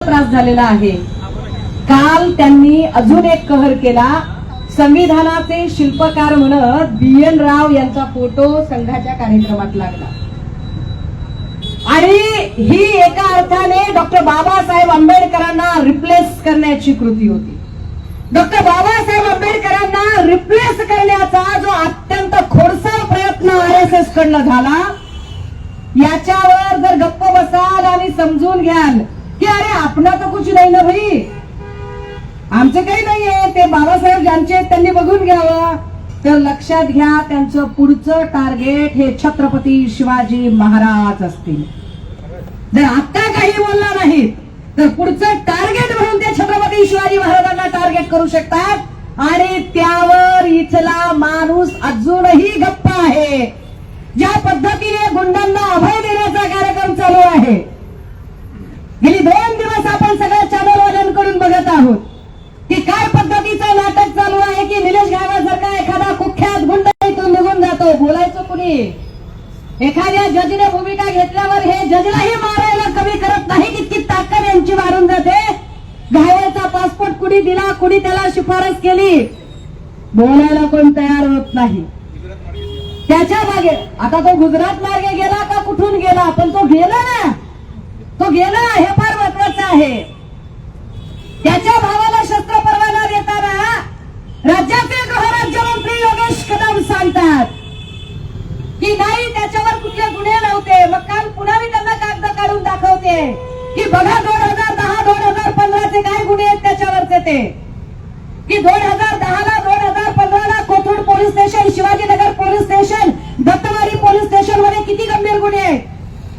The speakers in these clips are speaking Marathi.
त्रास झालेला आहे. काल त्यांनी अजून एक कहर केला. संविधानाचे शिल्पकार म्हणत बी एन राव यांचा फोटो संघाच्या कार्यक्रमात लागला. आणि ही एका अर्थाने डॉक्टर बाबासाहेब आंबेडकरांना रिप्लेस करण्याची कृती होती. डॉक्टर बाबासाहेब आंबेडकरांना रिप्लेस करण्याचा जो अत्यंत खोडसाळ प्रयत्न आर एस एस कडनं झाला याच्यावर जर गप्प बसाल आणि समजून घ्याल कि अरे आपला तर कुछ नाही ना भाई. आमचं काही नाहीये ते बाबासाहेब ज्यांचे आहेत त्यांनी बघून घ्यावं. तर लक्षात घ्या त्यांचं पुढचं टार्गेट हे छत्रपती शिवाजी महाराज असतील. जर आता काही बोलला नाहीत तर पुढचं टार्गेट म्हणून ते छत्रपती शिवाजी महाराजांना टार्गेट करू शकतात. आणि त्यावर इथला माणूस अजूनही गप्प आहे. ज्या पद्धतीने गुंडांना अभय देण्याचा कार्यक्रम चालू आहे एखाद्या जजने भूमिका घेतल्यावर हे जजलाही मारायला कमी करत नाही इतकी ताकद यांची मारून जाते. घायलचा पासपोर्ट कुणी दिला कुणी त्याला शिफारस केली? बोलायला कोण तयार होत नाही. त्याच्यामागे आता तो गुजरात मार्गे गेला का कुठून गेला? पण तो गेला ना. तो गेला हे फार महत्वाचं आहे. त्याच्या भावाला शस्त्र परवाना देताना राज्याचे गृहराज्यमंत्री योगेश कदम सांगतात की नाही त्याच्यावर कुठले गुन्हे नव्हते मग काल पुन्हा मी त्यांना कागद काढून दाखवते की बघा दोन हजार दहा दोन हजार पंधराचे काय गुन्हे आहेत त्याच्यावरचे ते की दोन हजार दहाला दोन हजार पंधराला Kothrud police station Shivajinagar police station Dattawadi police स्टेशनमध्ये किती गंभीर गुन्हे आहेत?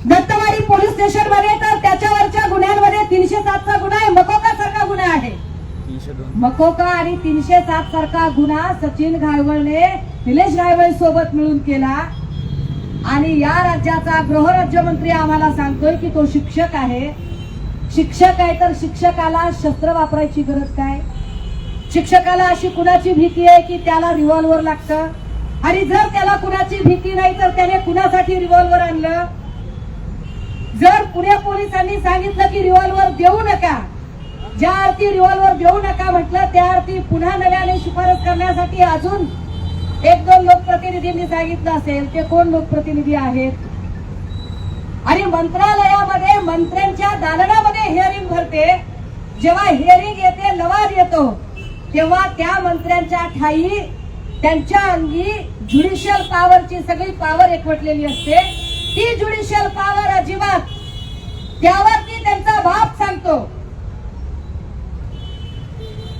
दत्तवाडी पोलीस स्टेशनमध्ये तर त्याच्यावरच्या गुन्ह्यांमध्ये तीनशे सातचा गुन्हा आहे. मकोका सारखा गुन्हा आहे. मकोका आणि तीनशे सात सारखा गुन्हा सचिन घायवळने निलेश घायवळ सोबत मिळून केला. आणि या राज्याचा गृहराज्यमंत्री आम्हाला सांगतोय की तो शिक्षक आहे. शिक्षक आहे तर शिक्षकाला शस्त्र वापरायची गरज काय? शिक्षकाला अशी कुणाची भीती आहे की त्याला रिव्हॉल्वर लागतं? आणि जर त्याला कुणाची भीती नाही तर त्याने कुणासाठी रिव्हॉल्वर आणलं? जर पुणे पोलिसांनी सांगितलं की रिव्हॉल्वर देऊ नका ज्या अर्थी रिव्हॉल्वर देऊ नका म्हटलं त्या अर्थी पुन्हा नव्याने शिफारस करण्यासाठी अजून एक दोन लोकप्रतिनिधींनी सांगितलं असेल ते कोण लोकप्रतिनिधी आहेत? आणि मंत्रालयामध्ये मंत्र्यांच्या दालनामध्ये हिअरिंग भरते. जेव्हा हिअरिंग येते लवाद येतो. तेव्हा त्या मंत्र्यांच्या ठाई त्यांच्या अंगी ज्युडिशियल पॉवरची सगळी पॉवर एकवटलेली असते. ती ज्युडिशियल पॉवर अजिबात त्यावरती त्यांचा बाप सांगतो.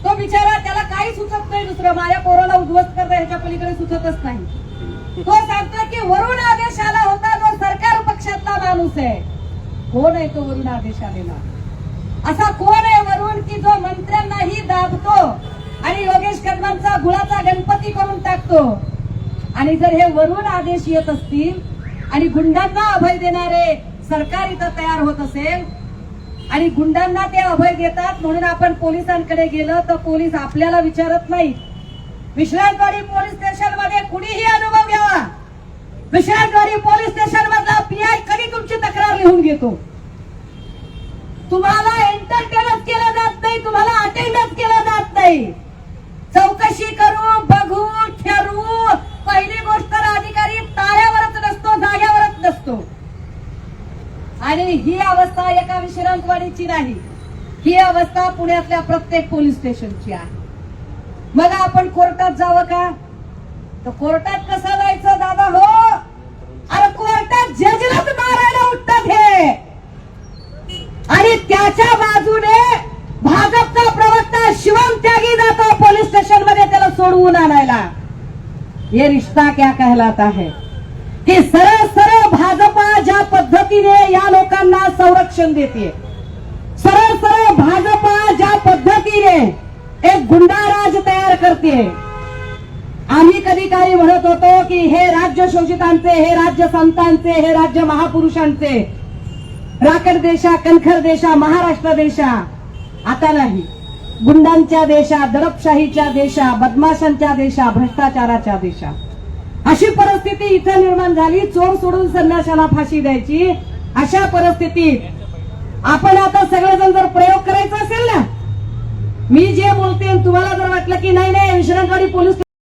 तो बिचारा त्याला काही सुचत नाही दुसरं. माझ्या पोराला उद्ध्वस्त करता ह्याच्या पलीकडे सुचतच नाही. तो सांगतो की वरुण आदेश आला होता पक्षातला माणूस आहे. कोण आहे तो वरून आदेश आलेला? असा कोण आहे वरून की जो मंत्र्यांनाही दाबतो आणि योगेश कदमांचा गुळाचा गणपती करून टाकतो? आणि जर हे वरून आदेश येत असतील आणि गुंडांना अभय देणारे सरकार इथं तयार होत असेल आणि गुंडांना ते अभय देतात म्हणून आपण पोलिसांकडे गेलं तर पोलीस आपल्याला विचारत नाही विश्रांतवाडी पोलीस स्टेशनमध्ये कुणीही अनुभव घ्यावा. विश्रांतवाडी पोलीस स्टेशन लिहून घेतो. तुम्हाला एंटरटेनच केलं जात नाही तुम्हाला अटेंडच केलं जात नाही. चौकशी करू बघू ठरवू. पहिली गोष्ट तर अधिकारी ताळ्यावरच नसतो जाग्यावरच नसतो. आणि ही अवस्था एका विश्रांतवाडीची नाही. ही अवस्था पुण्यातल्या प्रत्येक पोलीस स्टेशनची आहे. मग आपण कोर्टात जावं का? तर कोर्टात कसं जायचं दादा? हो अरे कोर्टात जजलाच मारायला उठतात हे आणि त्याच्या बाजूने भाजपचा प्रवक्ता शिवम त्यागी जातो पोलीस स्टेशनमध्ये त्याला सोडवून आणायला. हे रिश्ता क्या कहलाता है? की सरळ सरळ भाजपा ज्या पद्धतीने या लोकांना संरक्षण देते सरळ सरळ भाजपा ज्या पद्धतीने एक गुंडाराज तयार करते आम्ही कधी काही म्हणत होतो की हे राज्य शोषितांचे हे राज्य संतांचे हे राज्य महापुरुषांचे राकड देशा कणखर देशा महाराष्ट्र देशा आता नाही. गुंडांच्या देशा दडपशाहीच्या देशा बदमाशांच्या देशा भ्रष्टाचाराच्या देशा. अशी परिस्थिती इथं निर्माण झाली. चोर सोडून संन्याशाला फाशी द्यायची. अशा परिस्थितीत आपण आता सगळेजण जर प्रयोग करायचा असेल ना मी जे बोलते तुम्हाला जर वाटलं की नाही नाही विश्रांतवाडी पोलीस